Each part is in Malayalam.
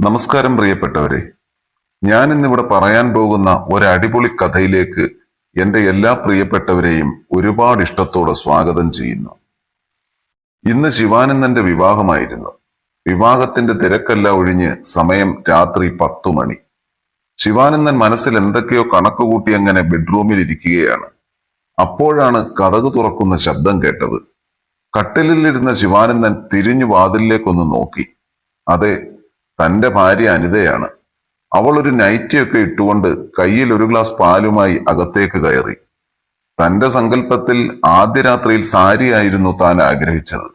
നമസ്കാരം പ്രിയപ്പെട്ടവരെ. ഞാൻ ഇന്നിവിടെ പറയാൻ പോകുന്ന ഒരു അടിപൊളി കഥയിലേക്ക് എന്റെ എല്ലാ പ്രിയപ്പെട്ടവരെയും ഒരുപാട് ഇഷ്ടത്തോടെ സ്വാഗതം ചെയ്യുന്നു. ഇന്ന് ശിവാനന്ദന്റെ വിവാഹമായിരുന്നു. വിവാഹത്തിന്റെ തിരക്കെല്ലാം ഒഴിഞ്ഞ് സമയം രാത്രി പത്തു മണി. ശിവാനന്ദൻ മനസ്സിൽ എന്തൊക്കെയോ കണക്കുകൂട്ടി അങ്ങനെ ബെഡ്റൂമിൽ ഇരിക്കുകയാണ്. അപ്പോഴാണ് കഥക് തുറക്കുന്ന ശബ്ദം കേട്ടത്. കട്ടിലിലിരുന്ന ശിവാനന്ദൻ തിരിഞ്ഞു വാതിലിലേക്കൊന്ന് നോക്കി. അതെ തന്റെ ഭാര്യ അനിതയാണ്. അവൾ ഒരു നൈറ്റിയൊക്കെ ഇട്ടുകൊണ്ട് കയ്യിൽ ഒരു ഗ്ലാസ് പാലുമായി അകത്തേക്ക് കയറി. തന്റെ സങ്കല്പത്തിൽ ആദ്യ രാത്രിയിൽ സാരിയായിരുന്നു താൻ ആഗ്രഹിച്ചത്.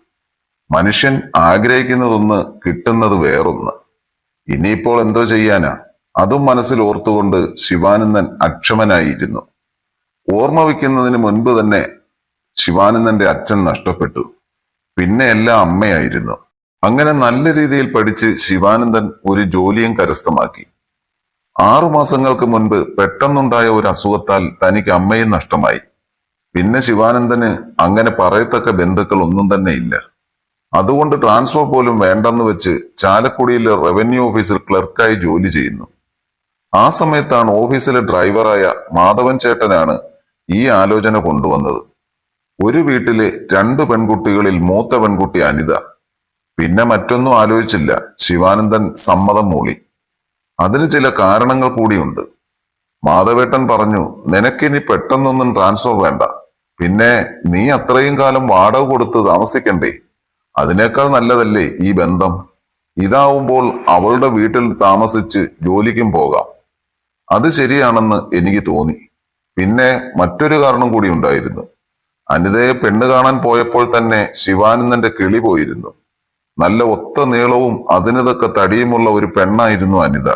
മനുഷ്യൻ ആഗ്രഹിക്കുന്നതൊന്ന് കിട്ടുന്നത് വേറൊന്ന്. ഇനിയിപ്പോൾ എന്തോ ചെയ്യാനാ? അതും മനസ്സിൽ ഓർത്തുകൊണ്ട് ശിവാനന്ദൻ അക്ഷമനായിരുന്നു. ഓർമ്മ വയ്ക്കുന്നതിന് മുൻപ് തന്നെ ശിവാനന്ദന്റെ അച്ഛൻ നഷ്ടപ്പെട്ടു. പിന്നെ എല്ലാം അമ്മയായിരുന്നു. അങ്ങനെ നല്ല രീതിയിൽ പഠിച്ച് ശിവാനന്ദൻ ഒരു ജോലിയും കരസ്ഥമാക്കി. ആറു മാസങ്ങൾക്ക് മുൻപ് പെട്ടെന്നുണ്ടായ ഒരു അസുഖത്താൽ തനിക്ക് അമ്മയും നഷ്ടമായി. പിന്നെ ശിവാനന്ദന് അങ്ങനെ പറയത്തക്ക ബന്ധുക്കൾ ഒന്നും തന്നെ ഇല്ല. അതുകൊണ്ട് ട്രാൻസ്ഫർ പോലും വേണ്ടെന്ന് വെച്ച് ചാലക്കുടിയിലെ റവന്യൂ ഓഫീസിൽ ക്ലർക്കായി ജോലി ചെയ്യുന്നു. ആ സമയത്താണ് ഓഫീസിലെ ഡ്രൈവറായ മാധവൻ ചേട്ടനാണ് ഈ ആലോചന കൊണ്ടുവന്നത്. ഒരു വീട്ടിലെ രണ്ട് പെൺകുട്ടികളിൽ മൂത്ത പെൺകുട്ടി അനിത. പിന്നെ മറ്റൊന്നും ആലോചിച്ചില്ല. ശിവാനന്ദൻ സമ്മതം മൂളി. അതിന് ചില കാരണങ്ങൾ കൂടിയുണ്ട്. മാധവേട്ടൻ പറഞ്ഞു നിനക്കിനി പെട്ടെന്നൊന്നും ട്രാൻസ്ഫർ വേണ്ട. പിന്നെ നീ അത്രയും കാലം വാടക കൊടുത്ത് താമസിക്കണ്ടേ? അതിനേക്കാൾ നല്ലതല്ലേ ഈ ബന്ധം? ഇതാവുമ്പോൾ അവളുടെ വീട്ടിൽ താമസിച്ച് ജോലിക്കും പോകാം. അത് ശരിയാണെന്ന് എനിക്ക് തോന്നി. പിന്നെ മറ്റൊരു കാരണം കൂടി ഉണ്ടായിരുന്നു. അനിതയെ പെണ്ണ് കാണാൻ പോയപ്പോൾ തന്നെ ശിവാനന്ദന്റെ കിളി പോയിരുന്നു. നല്ല ഒത്ത നീളവും അതിനതൊക്കെ തക്ക തടിയുമുള്ള ഒരു പെണ്ണായിരുന്നു അനിത.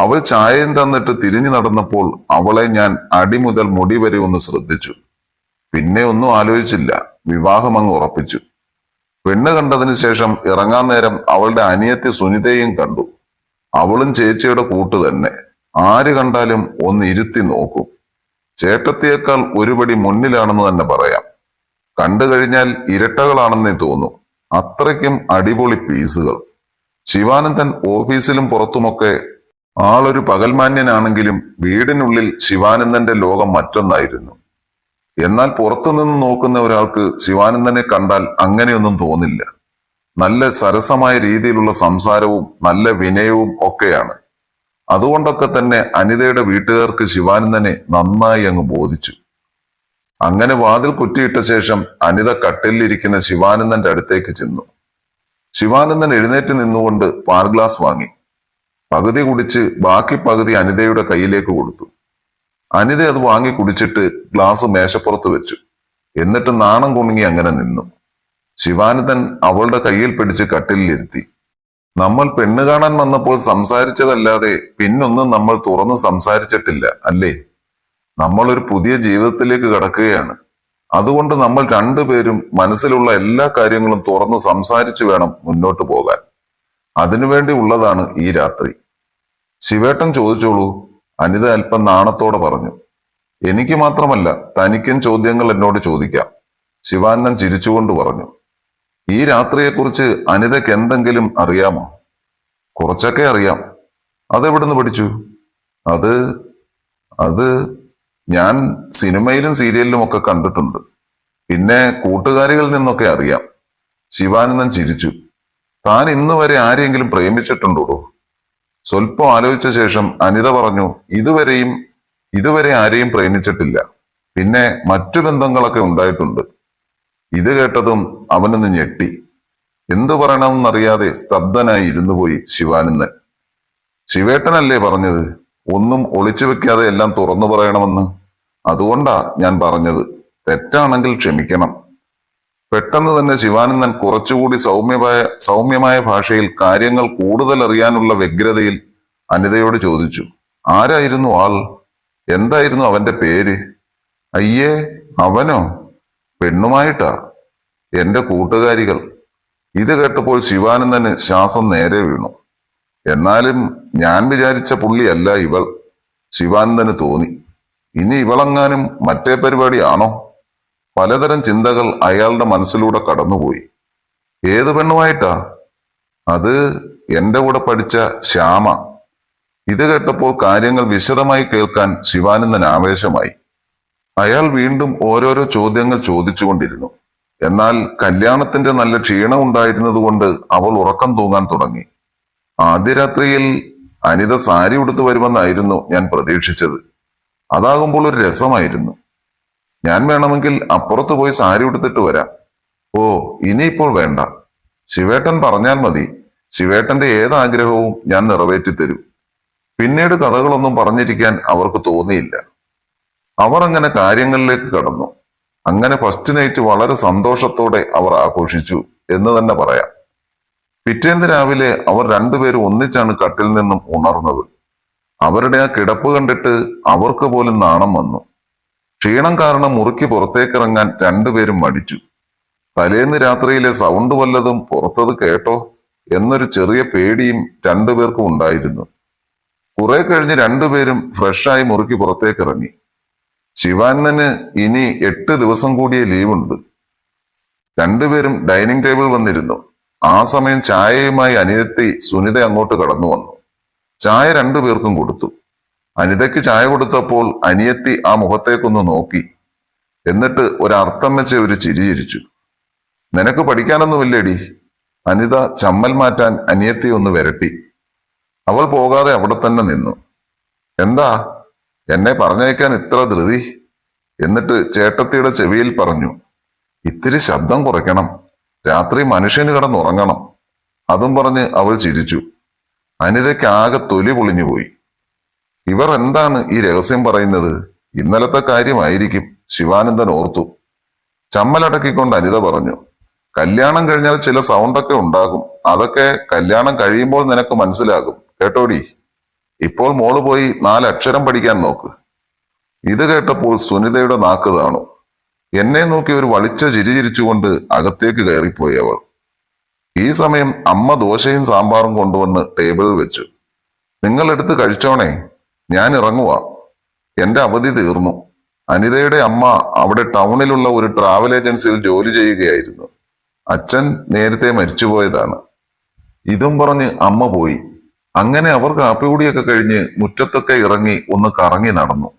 അവൾ ചായയും തന്നിട്ട് തിരിഞ്ഞു നടന്നപ്പോൾ അവളെ ഞാൻ അടി മുതൽ മുടി വരെ ഒന്ന് ശ്രദ്ധിച്ചു. പിന്നെ ഒന്നും ആലോചിച്ചില്ല. വിവാഹം അങ്ങ് ഉറപ്പിച്ചു. പെണ്ണ് കണ്ടതിന് ശേഷം ഇറങ്ങാൻ നേരം അവളുടെ അനിയത്തി സുനിതയും കണ്ടു. അവളും ചേച്ചിയുടെ കൂട്ട് തന്നെ. ആര് കണ്ടാലും ഒന്ന് ഇരുത്തി നോക്കും. ചേട്ടത്തിയേക്കാൾ ഒരുപടി മുന്നിലാണെന്ന് തന്നെ പറയാം. കണ്ടു കഴിഞ്ഞാൽ ഇരട്ടകളാണെന്നേ തോന്നും. അത്രയ്ക്കും അടിപൊളി പീസുകൾ. ശിവാനന്ദൻ ഓഫീസിലും പുറത്തുമൊക്കെ ആളൊരു പകൽമാന്യനാണെങ്കിലും വീടിനുള്ളിൽ ശിവാനന്ദന്റെ ലോകം മറ്റൊന്നായിരുന്നു. എന്നാൽ പുറത്തുനിന്ന് നോക്കുന്ന ഒരാൾക്ക് ശിവാനന്ദനെ കണ്ടാൽ അങ്ങനെയൊന്നും തോന്നില്ല. നല്ല സരസമായ രീതിയിലുള്ള സംസാരവും നല്ല വിനയവും ഒക്കെയാണ്. അതുകൊണ്ടൊക്കെ തന്നെ അനിതയുടെ വീട്ടുകാർക്ക് ശിവാനന്ദനെ നന്നായി അങ്ങ് ബോധിച്ചു. അങ്ങനെ വാതിൽ കുറ്റിയിട്ട ശേഷം അനിത കട്ടിലിരിക്കുന്ന ശിവാനന്ദന്റെ അടുത്തേക്ക് ചെന്നു. ശിവാനന്ദൻ എഴുന്നേറ്റ് നിന്നുകൊണ്ട് പാൽ ഗ്ലാസ് വാങ്ങി. പകുതി കുടിച്ച് ബാക്കി പകുതി അനിതയുടെ കയ്യിലേക്ക് കൊടുത്തു. അനിത അത് വാങ്ങി കുടിച്ചിട്ട് ഗ്ലാസ് മേശപ്പുറത്ത് വെച്ചു. എന്നിട്ട് നാണം കുണുങ്ങി അങ്ങനെ നിന്നു. ശിവാനന്ദൻ അവളുടെ കയ്യിൽ പിടിച്ച് കട്ടിലിരുത്തി നമ്മൾ പെണ്ണ് കാണാൻ വന്നപ്പോൾ സംസാരിച്ചതല്ലാതെ പിന്നൊന്നും നമ്മൾ തുറന്ന് സംസാരിച്ചിട്ടില്ല അല്ലേ? നമ്മൾ ഒരു പുതിയ ജീവിതത്തിലേക്ക് കടക്കുകയാണ്. അതുകൊണ്ട് നമ്മൾ രണ്ടുപേരും മനസ്സിലുള്ള എല്ലാ കാര്യങ്ങളും തുറന്ന് സംസാരിച്ചു വേണം മുന്നോട്ട് പോകാൻ. അതിനുവേണ്ടി ഉള്ളതാണ് ഈ രാത്രി. ശിവേട്ടൻ ചോദിച്ചോളൂ അനിത അല്പം നാണത്തോടെ പറഞ്ഞു. എനിക്ക് മാത്രമല്ല തനിക്കും ചോദ്യങ്ങൾ എന്നോട് ചോദിക്കാം. ശിവാനന്ദൻ ചിരിച്ചുകൊണ്ട് പറഞ്ഞു. ഈ രാത്രിയെക്കുറിച്ച് അനിതയ്ക്ക് എന്തെങ്കിലും അറിയാമോ? കുറച്ചൊക്കെ അറിയാം. അതെവിടുന്ന് പഠിച്ചു? അത് അത് ഞാൻ സിനിമയിലും സീരിയലിലും ഒക്കെ കണ്ടിട്ടുണ്ട്. പിന്നെ കൂട്ടുകാരികളിൽ നിന്നൊക്കെ അറിയാം. ശിവാനന്ദൻ ചിരിച്ചു. താൻ ഇന്ന് വരെ ആരെയെങ്കിലും പ്രേമിച്ചിട്ടുണ്ടോ സ്വല്പം ആലോചിച്ച ശേഷം അനിത പറഞ്ഞു ഇതുവരെയും ഇതുവരെ ആരെയും പ്രേമിച്ചിട്ടില്ല. പിന്നെ മറ്റു ബന്ധങ്ങളൊക്കെ ഉണ്ടായിട്ടുണ്ട്. ഇത് കേട്ടതും അവനൊന്ന് ഞെട്ടി. എന്തു പറയണമെന്നറിയാതെ സ്തബ്ധനായി ഇരുന്നു പോയി ശിവാനന്ദൻ ശിവേട്ടനല്ലേ പറഞ്ഞത്? ഒന്നും ഒളിച്ചു വെക്കാതെ എല്ലാം തുറന്നു പറയണമെന്ന്. അതുകൊണ്ടാ ഞാൻ പറഞ്ഞത്. തെറ്റാണെങ്കിൽ ക്ഷമിക്കണം. പെട്ടെന്ന് തന്നെ ശിവാനന്ദൻ കുറച്ചുകൂടി സൗമ്യമായ സൗമ്യമായ ഭാഷയിൽ കാര്യങ്ങൾ കൂടുതൽ അറിയാനുള്ള വ്യഗ്രതയിൽ അനിതയോട് ചോദിച്ചു. ആരായിരുന്നു ആൾ? എന്തായിരുന്നു അവന്റെ പേര്? അയ്യേ അവനോ? പെണ്ണുമായിട്ടാ? എന്റെ കൂട്ടുകാരികൾ. ഇത് കേട്ടപ്പോൾ ശിവാനന്ദന് ശ്വാസം നേരെ വീണു. എന്നാലും ഞാൻ വിചാരിച്ച പുള്ളിയല്ല ഇവൾ. ശിവാനന്ദന് തോന്നി. ഇനി ഇവളെങ്ങാനും മറ്റേ പരിപാടിയാണോ? പലതരം ചിന്തകൾ അയാളുടെ മനസ്സിലൂടെ കടന്നുപോയി. ഏത് പെണ്ണുമായിട്ടാ? അത് എന്റെ കൂടെ പഠിച്ച ശ്യാമ. ഇത് കേട്ടപ്പോൾ കാര്യങ്ങൾ വിശദമായി കേൾക്കാൻ ശിവാനന്ദൻ ആവേശമായി. അയാൾ വീണ്ടും ഓരോരോ ചോദ്യങ്ങൾ ചോദിച്ചുകൊണ്ടിരുന്നു. എന്നാൽ കല്യാണത്തിന്റെ നല്ല ക്ഷീണം ഉണ്ടായിരുന്നതുകൊണ്ട് അവൾ ഉറക്കം തൂങ്ങാൻ തുടങ്ങി. ആദ്യ രാത്രിയിൽ അനിത സാരി ഉടുത്തു വരുമെന്നായിരുന്നു ഞാൻ പ്രതീക്ഷിച്ചത്. അതാകുമ്പോൾ ഒരു രസമായിരുന്നു. ഞാൻ വേണമെങ്കിൽ അപ്പുറത്ത് പോയി സാരി ഉടുത്തിട്ട് വരാം. ഓ ഇനിയിപ്പോൾ വേണ്ട. ശിവേട്ടൻ പറഞ്ഞാൽ മതി. ശിവേട്ടന്റെ ഏതാഗ്രഹവും ഞാൻ നിറവേറ്റിത്തരും. പിന്നീട് കഥകളൊന്നും പറഞ്ഞിരിക്കാൻ അവർക്ക് തോന്നിയില്ല. അവർ അങ്ങനെ കാര്യങ്ങളിലേക്ക് കടന്നു. അങ്ങനെ ഫസ്റ്റ് നൈറ്റ് വളരെ സന്തോഷത്തോടെ അവർ ആഘോഷിച്ചു എന്ന് തന്നെ പറയാം. പിറ്റേന്ന് രാവിലെ അവർ രണ്ടുപേരും ഒന്നിച്ചാണ് കട്ടിൽ നിന്നും ഉണർന്നത്. അവരുടെ ആ കിടപ്പ് കണ്ടിട്ട് അവർക്ക് പോലും നാണം വന്നു. ക്ഷീണം കാരണം മുറുക്കി പുറത്തേക്കിറങ്ങാൻ രണ്ടുപേരും മടിച്ചു. തലേന്ന് രാത്രിയിലെ സൗണ്ട് വല്ലതും പുറത്തത് കേട്ടോ എന്നൊരു ചെറിയ പേടിയും രണ്ടുപേർക്കും ഉണ്ടായിരുന്നു. കുറെ കഴിഞ്ഞ് രണ്ടുപേരും ഫ്രഷായി മുറുക്കി പുറത്തേക്കിറങ്ങി. ശിവാനന്ദന് ഇനി എട്ട് ദിവസം കൂടിയേ ലീവുണ്ട്. രണ്ടുപേരും ഡൈനിങ് ടേബിൾ വന്നിരുന്നു. ആ സമയം ചായയുമായി അനിയത്തി സുനിത അങ്ങോട്ട് കടന്നു വന്നു ചായ രണ്ടു പേർക്കും കൊടുത്തു. അനിതയ്ക്ക് ചായ കൊടുത്തപ്പോൾ അനിയത്തി ആ മുഖത്തേക്കൊന്ന് നോക്കി. എന്നിട്ട് ഒരർത്ഥം വെച്ച് ഒരു ചിരി ചിരിച്ചു നിനക്ക് പഠിക്കാനൊന്നുമില്ലേടി? അനിത ചമ്മൽ മാറ്റാൻ അനിയത്തി ഒന്ന് വരട്ടി. അവൾ പോകാതെ അവിടെ തന്നെ നിന്നു. എന്താ? എന്നെ പറഞ്ഞയക്കാൻ ഇത്ര ധൃതി? എന്നിട്ട് ചേട്ടത്തിയുടെ ചെവിയിൽ പറഞ്ഞു. ഇത്തിരി ശബ്ദം കുറയ്ക്കണം. രാത്രി മനുഷ്യന് കിടന്നുറങ്ങണം. അതും പറഞ്ഞ് അവൾ ചിരിച്ചു. അനിതയ്ക്ക് ആകെ തൊലി പൊളിഞ്ഞു പോയി. ഇവർ എന്താണ് ഈ രഹസ്യം പറയുന്നത്? ഇന്നലത്തെ കാര്യമായിരിക്കും ശിവാനന്ദൻ ഓർത്തു. ചമ്മലടക്കിക്കൊണ്ട് അനിത പറഞ്ഞു കല്യാണം കഴിഞ്ഞാൽ ചില സൗണ്ടൊക്കെ ഉണ്ടാകും. അതൊക്കെ കല്യാണം കഴിയുമ്പോൾ നിനക്ക് മനസ്സിലാകും. കേട്ടോടി? ഇപ്പോൾ മോൾ പോയി നാലക്ഷരം പഠിക്കാൻ നോക്ക്. ഇത് കേട്ടപ്പോൾ സുനിതയുടെ നാക്ക് താണു. എന്നെ നോക്കി ഒരു വളിച്ച ചിരി ചിരിച്ചുകൊണ്ട് അകത്തേക്ക് കയറിപ്പോയി അവൾ. ഈ സമയം അമ്മ ദോശയും സാമ്പാറും കൊണ്ടുവന്ന് ടേബിളിൽ വെച്ചു. നിങ്ങൾ എടുത്ത് കഴിച്ചോണേ ഞാൻ ഇറങ്ങുക എന്റെ അവധി തീർന്നു. അനിതയുടെ അമ്മ അവിടെ ടൗണിലുള്ള ഒരു ട്രാവൽ ഏജൻസിയിൽ ജോലി ചെയ്യുകയായിരുന്നു. അച്ഛൻ നേരത്തെ മരിച്ചുപോയതാണ്. ഇതും പറഞ്ഞ് അമ്മ പോയി. അങ്ങനെ അവർ കാപ്പികുടിയൊക്കെ കഴിഞ്ഞ് മുറ്റത്തൊക്കെ ഇറങ്ങി ഒന്ന് കറങ്ങി നടന്നു.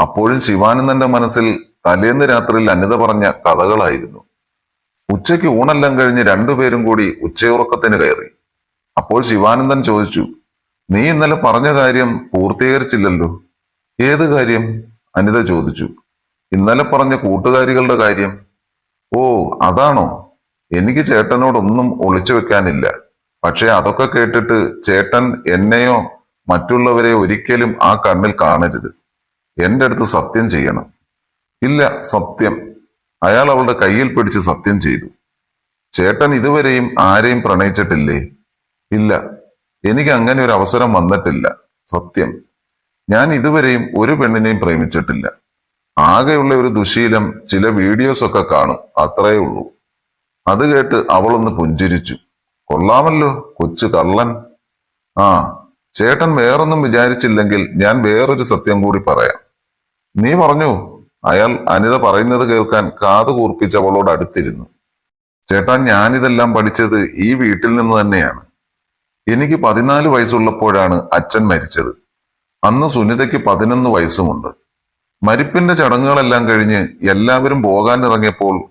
അപ്പോഴും ശിവാനന്ദന്റെ മനസ്സിൽ തലേന്ന് രാത്രിയിൽ അനിത പറഞ്ഞ കഥകളായിരുന്നു. ഉച്ചയ്ക്ക് ഊണെല്ലാം കഴിഞ്ഞ് രണ്ടുപേരും കൂടി ഉച്ചയുറക്കത്തിന് കയറി. അപ്പോൾ ശിവാനന്ദൻ ചോദിച്ചു നീ ഇന്നലെ പറഞ്ഞ കാര്യം പൂർത്തീകരിച്ചില്ലല്ലോ? ഏത് കാര്യം? അനിത ചോദിച്ചു ഇന്നലെ പറഞ്ഞ കൂട്ടുകാരികളുടെ കാര്യം. ഓ അതാണോ? എനിക്ക് ചേട്ടനോടൊന്നും ഒളിച്ചു വെക്കാനില്ല. പക്ഷെ അതൊക്കെ കേട്ടിട്ട് ചേട്ടൻ എന്നെയോ മറ്റുള്ളവരെ ഒരിക്കലും ആ കണ്ണിൽ കാണരുത്. എന്റെ അടുത്ത് സത്യം ചെയ്യണം. ഇല്ല സത്യം. അയാൾ അവളുടെ കയ്യിൽ പിടിച്ച് സത്യം ചെയ്തു. ചേട്ടൻ ഇതുവരെയും ആരെയും പ്രണയിച്ചിട്ടില്ലേ? ഇല്ല. എനിക്ക് അങ്ങനെ ഒരു അവസരം വന്നിട്ടില്ല. സത്യം. ഞാൻ ഇതുവരെയും ഒരു പെണ്ണിനെയും പ്രേമിച്ചിട്ടില്ല. ആകെയുള്ള ഒരു ദുശീലം ചില വീഡിയോസ് ഒക്കെ കാണും. അത്രയേ ഉള്ളൂ. അത് കേട്ട് അവളൊന്ന് പുഞ്ചിരിച്ചു. കൊള്ളാമല്ലോ കൊച്ചു കള്ളൻ. ആ ചേട്ടൻ വേറൊന്നും വിചാരിച്ചില്ലെങ്കിൽ ഞാൻ വേറൊരു സത്യം കൂടി പറയാം. നീ പറഞ്ഞു? അയാൾ അനിത പറയുന്നത് കേൾക്കാൻ കാത് കൂർപ്പിച്ചവളോട് അടുത്തിരുന്നു. ചേട്ടാ ഞാനിതെല്ലാം പഠിച്ചത് ഈ വീട്ടിൽ നിന്ന് തന്നെയാണ്. എനിക്ക് പതിനാല് വയസ്സുള്ളപ്പോഴാണ് അച്ഛൻ മരിച്ചത്. അന്ന് സുനിതയ്ക്ക് പതിനൊന്ന് വയസ്സുമുണ്ട്. മരിപ്പിന്റെ ചടങ്ങുകളെല്ലാം കഴിഞ്ഞ് എല്ലാവരും പോകാൻ ഇറങ്ങിയപ്പോൾ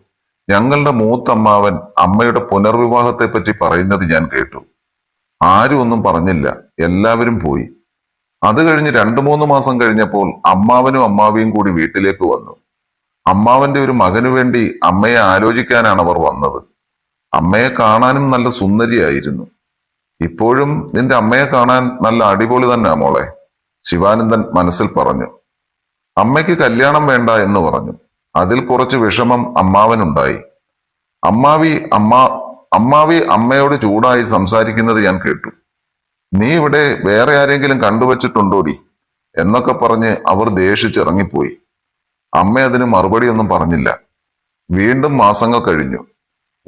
ഞങ്ങളുടെ മൂത്തമ്മാവൻ അമ്മയുടെ പുനർവിവാഹത്തെപ്പറ്റി പറയുന്നത് ഞാൻ കേട്ടു. ആരും ഒന്നും പറഞ്ഞില്ല. എല്ലാവരും പോയി. അത് കഴിഞ്ഞ് രണ്ടു മൂന്ന് മാസം കഴിഞ്ഞപ്പോൾ അമ്മാവനും അമ്മാവിയും കൂടി വീട്ടിലേക്ക് വന്നു. അമ്മാവന്റെ ഒരു മകനു വേണ്ടി അമ്മയെ ആലോചിക്കാനാണ് അവർ വന്നത്. അമ്മയെ കാണാനും നല്ല സുന്ദരിയായിരുന്നു. ഇപ്പോഴും നിന്റെ അമ്മയെ കാണാൻ നല്ല അടിപൊളി തന്നെ മോളെ ശിവാനന്ദൻ മനസ്സിൽ പറഞ്ഞു. അമ്മയ്ക്ക് കല്യാണം വേണ്ട എന്ന് പറഞ്ഞു. അതിൽ കുറച്ച് വിഷമം അമ്മാവനുണ്ടായി. അമ്മാവി അമ്മ അമ്മാവി അമ്മയോട് ചൂടായി സംസാരിക്കുന്നത് ഞാൻ കേട്ടു. നീ ഇവിടെ വേറെ ആരെങ്കിലും കണ്ടുവച്ചിട്ടുണ്ടോടി? എന്നൊക്കെ പറഞ്ഞ് അവർ ദേഷിച്ചിറങ്ങിപ്പോയി. അമ്മ അതിന് മറുപടിയൊന്നും പറഞ്ഞില്ല. വീണ്ടും മാസങ്ങൾ കഴിഞ്ഞു.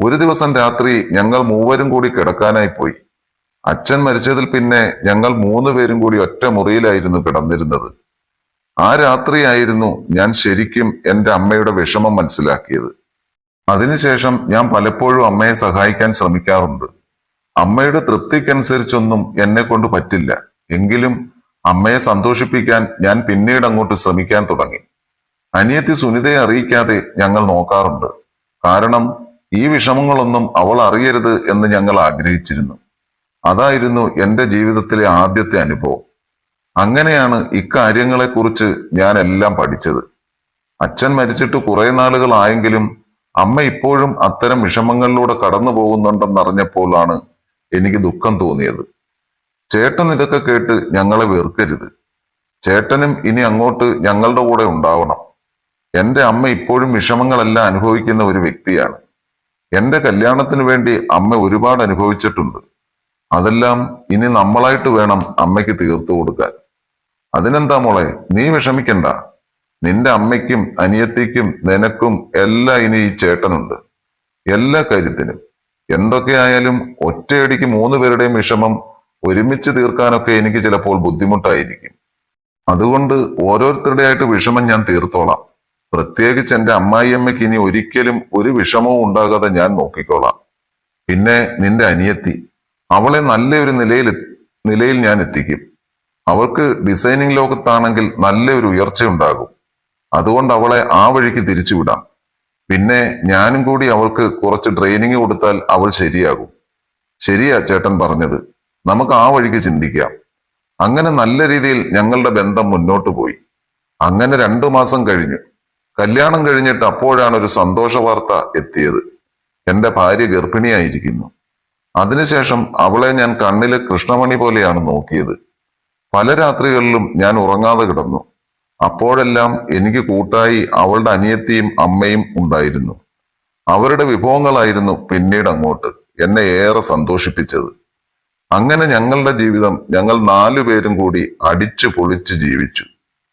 ഒരു ദിവസം രാത്രി ഞങ്ങൾ മൂവരും കൂടി കിടക്കാനായി പോയി. അച്ഛൻ മരിച്ചതിൽ പിന്നെ ഞങ്ങൾ മൂന്ന് പേരും കൂടി ഒറ്റ മുറിയിലായിരുന്നു കിടന്നിരുന്നത്. ആ രാത്രിയായിരുന്നു ഞാൻ ശരിക്കും എന്റെ അമ്മയുടെ വിഷമം മനസ്സിലാക്കിയത്. അതിനുശേഷം ഞാൻ പലപ്പോഴും അമ്മയെ സഹായിക്കാൻ ശ്രമിക്കാറുണ്ട്. അമ്മയുടെ തൃപ്തിക്കനുസരിച്ചൊന്നും എന്നെ കൊണ്ട് പറ്റില്ല. എങ്കിലും അമ്മയെ സന്തോഷിപ്പിക്കാൻ ഞാൻ പിന്നീട് അങ്ങോട്ട് ശ്രമിക്കാൻ തുടങ്ങി. അനിയത്തി സുനിതയെ അറിയിക്കാതെ ഞങ്ങൾ നോക്കാറുണ്ട്. കാരണം ഈ വിഷമങ്ങളൊന്നും അവൾ അറിയരുത് എന്ന് ഞങ്ങൾ ആഗ്രഹിച്ചിരുന്നു. അതായിരുന്നു എന്റെ ജീവിതത്തിലെ ആദ്യത്തെ അനുഭവം. അങ്ങനെയാണ് ഇക്കാര്യങ്ങളെക്കുറിച്ച് ഞാൻ എല്ലാം പഠിച്ചത്. അച്ഛൻ മരിച്ചിട്ട് കുറെ നാളുകളായെങ്കിലും അമ്മ ഇപ്പോഴും അത്തരം വിഷമങ്ങളിലൂടെ കടന്നു പോകുന്നുണ്ടെന്നറിഞ്ഞപ്പോഴാണ് എനിക്ക് ദുഃഖം തോന്നിയത്. ചേട്ടൻ ഇതൊക്കെ കേട്ട് ഞങ്ങളെ വെറുക്കരുത്. ചേട്ടനും ഇനി അങ്ങോട്ട് ഞങ്ങളുടെ കൂടെ ഉണ്ടാവണം. എന്റെ അമ്മ ഇപ്പോഴും വിഷമങ്ങളെല്ലാം അനുഭവിക്കുന്ന ഒരു വ്യക്തിയാണ്. എന്റെ കല്യാണത്തിന് വേണ്ടി അമ്മ ഒരുപാട് അനുഭവിച്ചിട്ടുണ്ട്. അതെല്ലാം ഇനി നമ്മളായിട്ട് വേണം അമ്മയ്ക്ക് തീർത്തു കൊടുക്കാൻ. അതിനെന്താ മോളെ നീ വിഷമിക്കണ്ട. നിന്റെ അമ്മയ്ക്കും അനിയത്തിക്കും നിനക്കും എല്ലാം ഇനി ഈ ചേട്ടനുണ്ട്. എല്ലാ കാര്യത്തിനും. എന്തൊക്കെയായാലും ഒറ്റയടിക്ക് മൂന്ന് പേരുടെയും വിഷമം ഒരുമിച്ച് തീർക്കാനൊക്കെ എനിക്ക് ചിലപ്പോൾ ബുദ്ധിമുട്ടായിരിക്കും. അതുകൊണ്ട് ഓരോരുത്തരുടെ ആയിട്ട് വിഷമം ഞാൻ തീർത്തോളാം. പ്രത്യേകിച്ച് എന്റെ അമ്മായിയമ്മയ്ക്ക് ഇനി ഒരിക്കലും ഒരു വിഷമവും ഉണ്ടാകാതെ ഞാൻ നോക്കിക്കോളാം. പിന്നെ നിന്റെ അനിയത്തി. അവളെ നല്ലൊരു നിലയിൽ നിലയിൽ ഞാൻ എത്തിക്കും. അവൾക്ക് ഡിസൈനിങ് ലോകത്താണെങ്കിൽ നല്ലൊരു ഉയർച്ചയുണ്ടാകും. അതുകൊണ്ട് അവളെ ആ വഴിക്ക് തിരിച്ചുവിടാം. പിന്നെ ഞാനും കൂടി അവൾക്ക് കുറച്ച് ട്രെയിനിങ് കൊടുത്താൽ അവൾ ശരിയാകും. ശരിയാ ചേട്ടൻ പറഞ്ഞത്. നമുക്ക് ആ വഴിക്ക് ചിന്തിക്കാം. അങ്ങനെ നല്ല രീതിയിൽ ഞങ്ങളുടെ ബന്ധം മുന്നോട്ട് പോയി. അങ്ങനെ രണ്ടു മാസം കഴിഞ്ഞു. കല്യാണം കഴിഞ്ഞിട്ട് അപ്പോഴാണ് ഒരു സന്തോഷ വാർത്ത എത്തിയത്. എന്റെ ഭാര്യ ഗർഭിണിയായിരിക്കുന്നു. അതിനുശേഷം അവളെ ഞാൻ കണ്ണിലെ കൃഷ്ണമണി പോലെയാണ് നോക്കിയത്. പല രാത്രികളിലും ഞാൻ ഉറങ്ങാതെ കിടന്നു. അപ്പോഴെല്ലാം എനിക്ക് കൂട്ടായി അവളുടെ അനിയത്തിയും അമ്മയും ഉണ്ടായിരുന്നു. അവരുടെ വിഭവങ്ങളായിരുന്നു പിന്നീട് അങ്ങോട്ട് എന്നെ ഏറെ സന്തോഷിപ്പിച്ചത്. അങ്ങനെ ഞങ്ങളുടെ ജീവിതം ഞങ്ങൾ നാലു പേരും കൂടി അടിച്ചു പൊളിച്ച് ജീവിച്ചു.